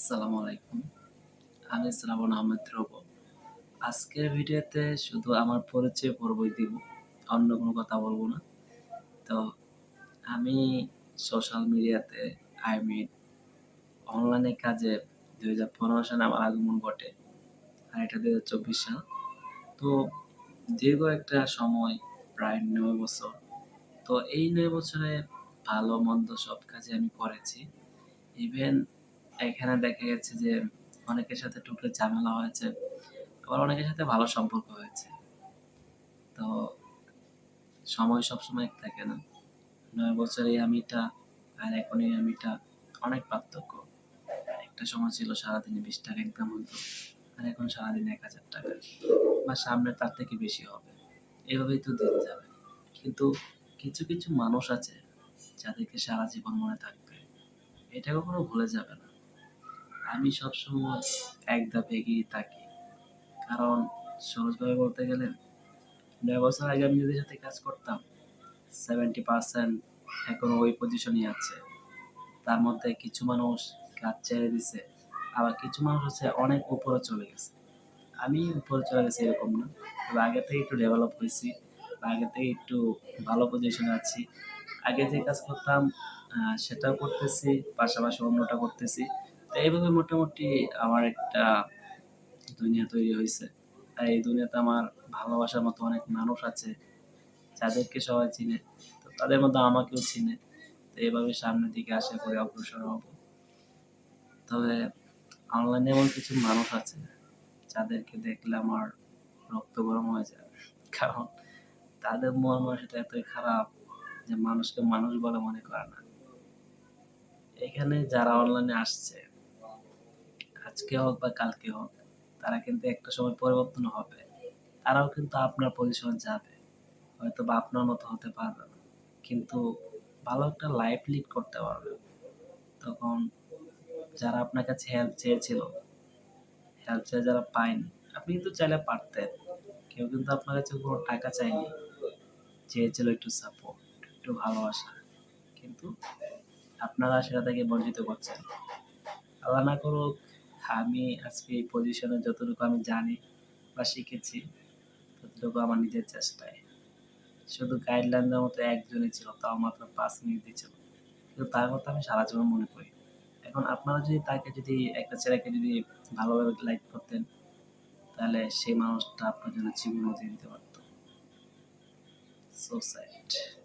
আসসালামু আলাইকুম। আমি শ্রাবণ আহমেদ রব। আজকের ভিডিওতে শুধু আমার পরিচয় পর্বই দিব, অন্য কোনো কথা বলব না। তো আমি সোশ্যাল মিডিয়াতে আই মিন অনলাইনে কাজে দুই হাজার পনেরো সালে আমার আগমন ঘটে, আর এটা দুই হাজার চব্বিশ সাল। তো দীর্ঘ একটা সময়, প্রায় নয় বছর। তো এই নয় বছরে ভালো মন্দ সব কাজে আমি করেছি। ইভেন এখানে দেখা গেছে যে অনেকের সাথে টুকরে ঝামেলা হয়েছে, আবার অনেকের সাথে ভালো সম্পর্ক হয়েছে। তো সময় সবসময় এক থাকে না। নয় বছর আমিটা আর এখন এই আমিটা অনেক পার্থক্য। একটা সময় ছিল সারাদিনে বিশ টাকা ইনকাম হতো, আর এখন সারাদিনে এক হাজার টাকা। বা সামনে তার থেকে বেশি হবে। এভাবেই তো দিন যাবে। কিন্তু কিছু কিছু মানুষ আছে যাদেরকে সারা জীবন মনে থাকবে। এটা কখনো ভুলে যাবে না। আমি সবসময় এক ধাপ এগিয়ে থাকি। কারণ সহজভাবে বলতে গেলে নয় বছর আগে আমি যদি সাথে কাজ করতাম সেভেন্টি পার্সেন্ট এখনও ওই পজিশনই আছে। তার মধ্যে কিছু মানুষ কাজ ছেড়ে দিছে, আবার কিছু মানুষ হচ্ছে অনেক উপরে চলে গেছে। আমি উপরে চলে গেছি এরকম না। তবে আগে থেকে একটু ডেভেলপ হয়েছি, আগে থেকে একটু ভালো পজিশনে আছি। আগে যে কাজ করতাম সেটাও করতেছি, পাশাপাশি অন্যটা করতেছি। এইভাবে মোটামুটি আমার একটা দুনিয়া তৈরি হয়েছে। আর এই দুনিয়াতে আমার ভালোবাসার মতো অনেক মানুষ আছে, যাদেরকে সবাই চিনে। তো তাদের মধ্যে আমাকেও চিনে। তো এইভাবে সামনের দিকে আশা করি অগ্রসর হব। তবে অনলাইনে এমন কিছু মানুষ আছে যাদেরকে দেখলে আমার রক্ত গরম হয়ে যায়। কারণ তাদের মন মানসিকতা এতই খারাপ যে মানুষকে মানুষ বলে মনে করে না। এখানে যারা অনলাইনে আসছে আজকে হোক বা কালকে হোক, তারা কিন্তু একটা সময় পরিবর্তন হবে। তারাও কিন্তু আপনার পজিশনে যাবে। হয়তো বা আপনার মতো হতে পারবে না। কিন্তু ভালো একটা লাইফ লিড করতে পারবে। তখন যারা আপনার কাছে হেল্প চেয়েছিল হেল্প চেয়ে যারা পায়নি, আপনি কিন্তু চাইলে পারতেন। কেউ কিন্তু আপনার কাছে কোনো টাকা চায়নি। চেয়েছিল একটু সাপোর্ট একটু ভালোবাসা। কিন্তু আপনারা সেটা থেকে বঞ্চিত করছেন। আল্লাহ না করুক আমি আজকে এই পজিশনে যতটুকু আমি জানি বা শিখেছি, ততটুকু আমার নিজের চেষ্টায়। শুধু গাইডলাইনের মতো একজনই ছিল, তাও মাত্র পাঁচ মিনিট ছিল। কিন্তু তার কথা আমি সারা জীবন মনে করি। এখন আপনারা যদি তাকে যদি একটা ছেলেকে যদি ভালোভাবে লাইক করতেন, তাহলে সেই মানুষটা আপনার জন্য জীবনও দিয়ে দিতে পারতো। So sad